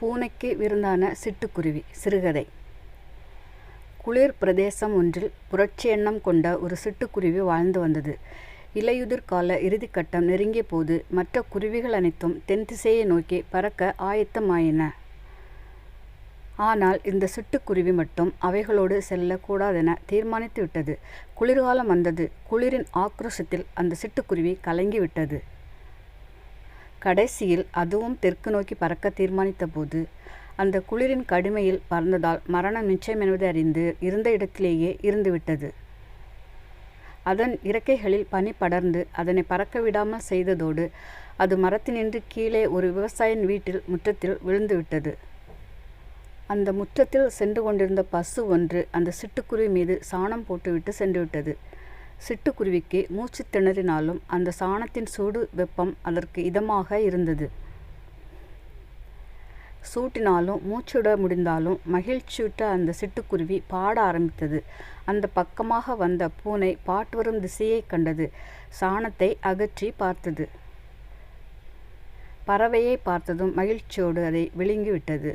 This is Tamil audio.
பூனைக்கு விருந்தான சிட்டுக்குருவி சிறுகதை குளிர் பிரதேசம் ஒன்றில் புரட்சி எண்ணம் கொண்ட ஒரு சிட்டுக்குருவி வாழ்ந்து வந்தது. இலையுதிர் கால இறுதிக்கட்டம் நெருங்கிய போது மற்ற குருவிகள் அனைத்தும் தென் திசையை நோக்கி பறக்க ஆயத்தமாயின. ஆனால் இந்த சிட்டுக்குருவி மட்டும் அவைகளோடு செல்லக்கூடாதென தீர்மானித்து விட்டது. குளிர்காலம் வந்தது. குளிரின் ஆக்ரோஷத்தில் அந்த சிட்டுக்குருவி கலங்கிவிட்டது. கடைசியில் அதுவும் தெற்கு நோக்கி பறக்க தீர்மானித்த தீர்மானித்தபோது அந்த குளிரின் கடுமையில் பறந்ததால் மரணம் நிச்சயம் என்பதை அறிந்து இருந்த இடத்திலேயே இருந்துவிட்டது. அதன் இறக்கைகளில் பனி படர்ந்து அதனை பறக்க விடாமல் செய்ததோடு அது மரத்தினின்று கீழே ஒரு விவசாயின் வீட்டில் முற்றத்தில் விழுந்துவிட்டது. அந்த முற்றத்தில் சென்று கொண்டிருந்த பசு ஒன்று அந்த சிட்டுக்குருவி மீது சாணம் போட்டுவிட்டு சென்றுவிட்டது. சிட்டுக்குருவிக்கு மூச்சு திணறினாலும் அந்த சாணத்தின் சூடு வெப்பம் அதற்கு இதமாக இருந்தது. சூட்டினாலும் மூச்சுவிட முடிந்தாலும் மகிழ்ச்சியுற்ற அந்த சிட்டுக்குருவி பாட ஆரம்பித்தது. அந்தப் பக்கமாக வந்த பூனை பாட்டு வரும் திசையைக் கண்டது. சாணத்தை அகற்றி பார்த்தது. பறவையைப் பார்த்ததும் மகிழ்ச்சியோடு அதை விழுங்கிவிட்டது.